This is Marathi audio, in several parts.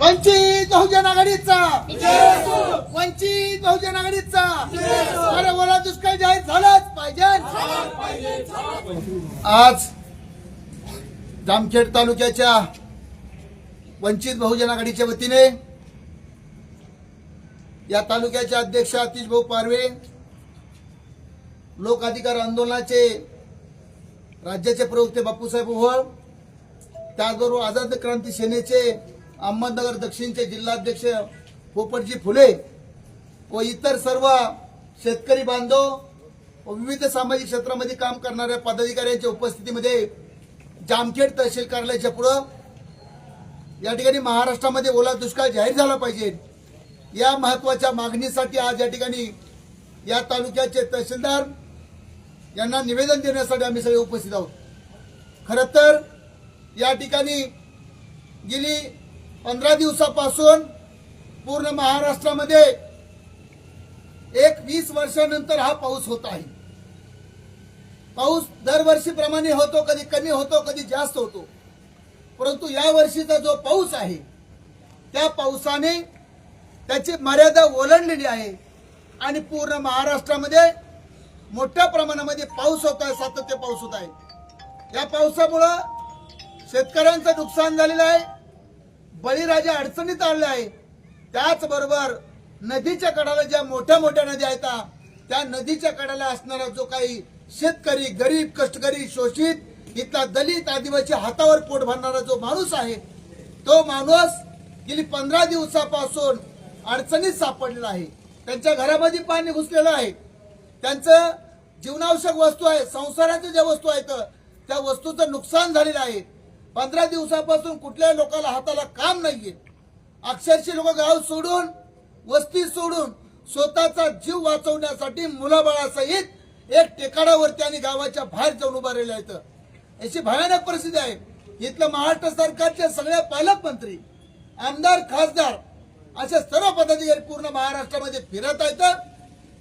वंचित बहुजन आघाडीचा. वंचित बहुजन आघाडीचा. अरे बोला दुष्काळ जाहीर झालाच पाहिजे. आज जामखेड तालुक्याच्या वंचित बहुजन आघाडीच्या वतीने या तालुक्याचे अध्यक्ष अतिश भाऊ पारवे लोक अधिकार आंदोलनाचे राज्याचे प्रवक्ते बापूसाहेब ओहळ त्याचबरोबर आझाद क्रांती सेनेचे अहमदनगर दक्षिणचे जिल्हाध्यक्ष पोपटजी फुले व इतर सर्व शेतकरी बांधव व विविध सामाजिक क्षेत्रामध्ये काम करणाऱ्या पदाधिकाऱ्यांच्या उपस्थितीमध्ये जामखेड तहसील कार्यालयाच्या पुढं या ठिकाणी महाराष्ट्रामध्ये ओला दुष्काळ जाहीर झाला पाहिजे. या महत्त्वाच्या मागणीसाठी आज या ठिकाणी या तालुक्याचे तहसीलदार यांना निवेदन देण्यासाठी आम्ही सगळे उपस्थित आहोत. खरं तर या ठिकाणी गेली पंधरा दिवसापासून पूर्ण महाराष्ट्रामध्ये एक वीस वर्षानंतर हा पाऊस होत आहे. पाऊस दरवर्षीप्रमाणे होतो कधी कमी होतो कधी जास्त होतो. परंतु या वर्षीचा जो पाऊस आहे त्या पावसाने त्याची मर्यादा ओलांडलेली आहे आणि पूर्ण महाराष्ट्रामध्ये मोठ्या प्रमाणामध्ये पाऊस होत आहे सातत्य पाऊस होत आहे. या पावसामुळं शेतकऱ्यांचं नुकसान झालेलं आहे. बळीराजा अडचणीत आणले आहे. त्याचबरोबर नदीच्या कडाला ज्या मोठ्या मोठ्या नद्या आहेत त्या नदीच्या कडाला असणारा जो काही शेतकरी गरीब कष्टकरी शोषित इथला दलित आदिवासी हातावर पोट भरणारा जो माणूस आहे तो माणूस गेली पंधरा दिवसापासून अडचणीत सापडलेला आहे. त्यांच्या घरामध्ये पाणी घुसलेलं आहे. त्यांचं जीवनावश्यक वस्तू आहे संसाराच्या ज्या वस्तू आहेत त्या वस्तूचं नुकसान झालेलं आहे. पंधरा दिवसापासून कुठल्याही लोकांना हाताला काम नाहीये. अक्षरशः लोक गाव सोडून वस्ती सोडून स्वतःचा जीव वाचवण्यासाठी मुलाबाळासहित एक टेकाडावरती आणि गावाच्या बाहेर जाऊन उभा राहिल्या आहेत अशी भयानक परिस्थिती आहे. इथलं महाराष्ट्र सरकारचे सगळ्या पालकमंत्री आमदार खासदार असे सर्व पदाधिकारी पूर्ण महाराष्ट्रामध्ये फिरत आहेत.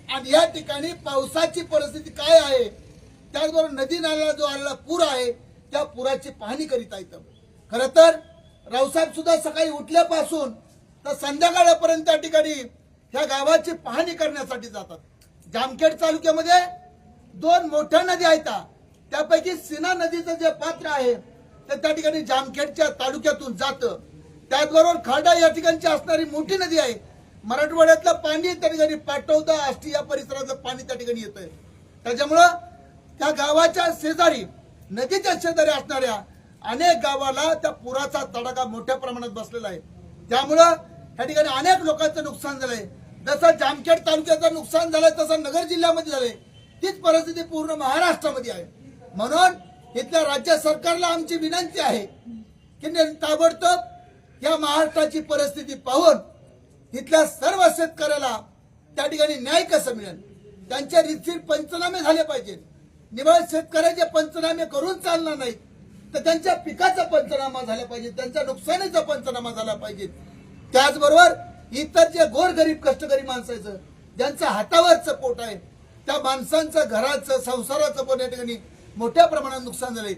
आणि या ठिकाणी पावसाची परिस्थिती काय आहे? त्याचबरोबर नदी नाल्याला जो आलेला पूर आहे त्या पुराची पाहणी करीत आहेत खर तर रावसाहेब सुद्धा सकाळी उठल्यापासून तर संध्याकाळपर्यंत त्या ठिकाणी ह्या गावाची पाहणी करण्यासाठी जातात. जामखेड तालुक्यामध्ये दोन मोठ्या नद्या आहेत त्यापैकी सीना नदीचं जे पात्र आहे ते त्या ठिकाणी जामखेडच्या तालुक्यातून जातं. त्याचबरोबर खाडा या ठिकाणची असणारी मोठी नदी आहे. मराठवाड्यातलं पाणी त्या ठिकाणी पाटवदा आष्टी या परिसरातलं पाणी त्या ठिकाणी येतंय. त्याच्यामुळं त्या गावाच्या शेजारी नदीच्या शेजारी असणाऱ्या अनेक गावाला त्या पुराचा तडाखा मोठ्या प्रमाणात बसलेला आहे. त्यामुळं त्या ठिकाणी अनेक लोकांचं नुकसान झालंय. जसं जामखेड तालुक्याचं नुकसान झालंय तसं नगर जिल्ह्यामध्ये झालंय. तीच परिस्थिती पूर्ण महाराष्ट्रामध्ये आहे. म्हणून इथल्या राज्य सरकारला आमची विनंती आहे की ताबडतोब या महाराष्ट्राची परिस्थिती पाहून इथल्या सर्व शेतकऱ्याला त्या ठिकाणी न्याय कसं मिळेल? त्यांचे रितशीर पंचनामे झाले पाहिजेत. निवाळ शेतकऱ्याचे पंचनामे करून चालणार नाहीत तर त्यांच्या पिकाचा पंचनामा झाला पाहिजे त्यांच्या नुकसानीचा पंचनामा झाला पाहिजे. त्याचबरोबर इतर जे गोरगरीब कष्टकरी माणसाचं ज्यांचं हातावरचं पोट आहे त्या माणसांचं घराचं संसाराचं पण या ठिकाणी मोठ्या प्रमाणात नुकसान झालंय.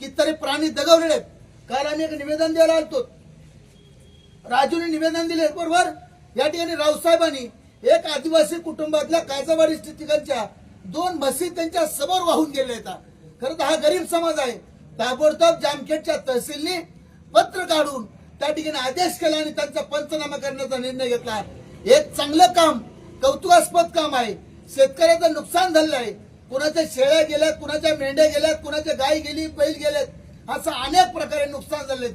कितीतरी प्राणी दगवलेले आहेत. काल आम्ही एक निवेदन द्यायला आलतो. राजूने निवेदन दिले बरोबर? या ठिकाणी रावसाहेबांनी एक आदिवासी कुटुंबातल्या काजावाडी ठिकाणच्या दोन बसी त्यांच्यासमोर वाहून गेल्या आहेत. खरं तर हा गरीब समाज आहे. ताबडतोब जामखेडच्या तहसीलने पत्र काढून त्या ठिकाणी आदेश केला आणि त्यांचा पंचनामा करण्याचा निर्णय घेतला. एक चांगलं काम कौतुकास्पद काम आहे. शेतकऱ्याचं नुकसान झालेलं आहे. कुणाच्या शेळ्या गेल्यात कुणाच्या मेंढ्या गेल्यात कुणाच्या गाय गेली बैल गेल्यात असं अनेक प्रकारे नुकसान झाले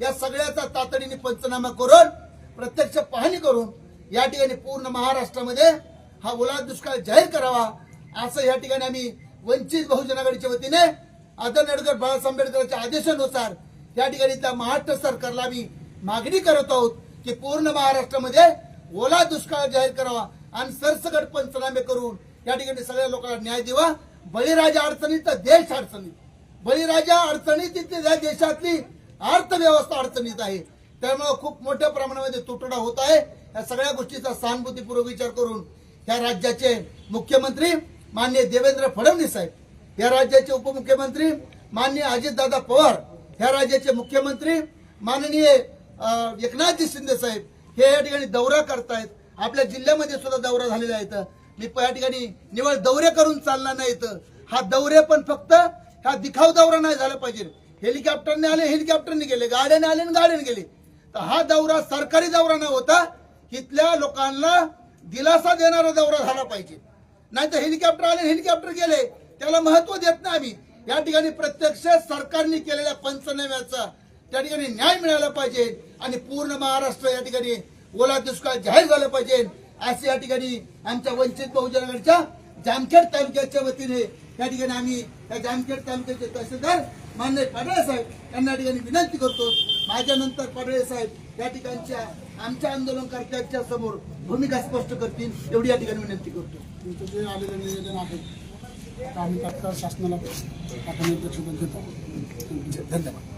या सगळ्याचा तातडीने पंचनामा करून प्रत्यक्ष पाहणी करून या ठिकाणी पूर्ण महाराष्ट्रामध्ये हा ओला दुष्काळ जाहीर करावा. असं या ठिकाणी आम्ही वंचित बहुजन आघाडीच्या वतीने आदरणीय बाळासाहेब आंबेडकरांच्या आदेशानुसार या ठिकाणी त्या महाराष्ट्र सरकारला आम्ही मागणी करत आहोत की पूर्ण महाराष्ट्रामध्ये ओला दुष्काळ जाहीर करावा आणि सरसकट पंचनामे करून या ठिकाणी सगळ्या लोकांना न्याय देवा बळीराजा अडचणीत तर देश अडचणीत. बळीराजा अडचणीत त्या देशातली अर्थव्यवस्था अडचणीत आहे त्यामुळे खूप मोठ्या प्रमाणामध्ये तुटवडा होत आहे. या सगळ्या गोष्टीचा सहानुभूतीपूर्वक विचार करून या राज्याचे मुख्यमंत्री माननीय देवेंद्र फडणवीस साहेब या राज्याचे उपमुख्यमंत्री माननीय अजितदादा पवार या राज्याचे मुख्यमंत्री माननीय एकनाथजी शिंदे साहेब हे या ठिकाणी दौरा करतायत. आपल्या जिल्ह्यामध्ये सुद्धा दौरा झालेला आहे मी या ठिकाणी निवळ दौरे करून चालणार नाही हा दौरे पण फक्त हा दिखाव दौरा नाही झाला पाहिजे. हेलिकॉप्टरने आले हेलिकॉप्टरने गेले गाड्याने आले आणि गाड्याने गेले. तर हा दौरा सरकारी दौरा न होता इथल्या लोकांना दिलासा देणारा दौरा झाला पाहिजे. नाही तर हेलिकॉप्टर आले हेलिकॉप्टर गेले. त्याला महत्त्व देत नाही आम्ही. या ठिकाणी प्रत्यक्ष सरकारने केलेल्या पंचनाम्याचा त्या ठिकाणी न्याय मिळाला पाहिजे आणि पूर्ण महाराष्ट्र या ठिकाणी ओला दुष्काळ जाहीर झाला पाहिजे. असे या ठिकाणी आमच्या वंचित बहुजन आघाडीच्या जामखेड तालुक्याच्या वतीने या ठिकाणी आम्ही या जामखेड तालुक्याचे तहसीलदार मान्य पाडळे साहेब यांना ठिकाणी विनंती करतो. माझ्यानंतर पाडळे साहेब या ठिकाणच्या आमच्या आंदोलनकर्त्यांच्या समोर भूमिका स्पष्ट करतील एवढी या ठिकाणी विनंती करतो. तुमचं जे आलेलं निवेदन आहे आम्ही तात्काळ शासनाला पाठवण्याची धन्यवाद.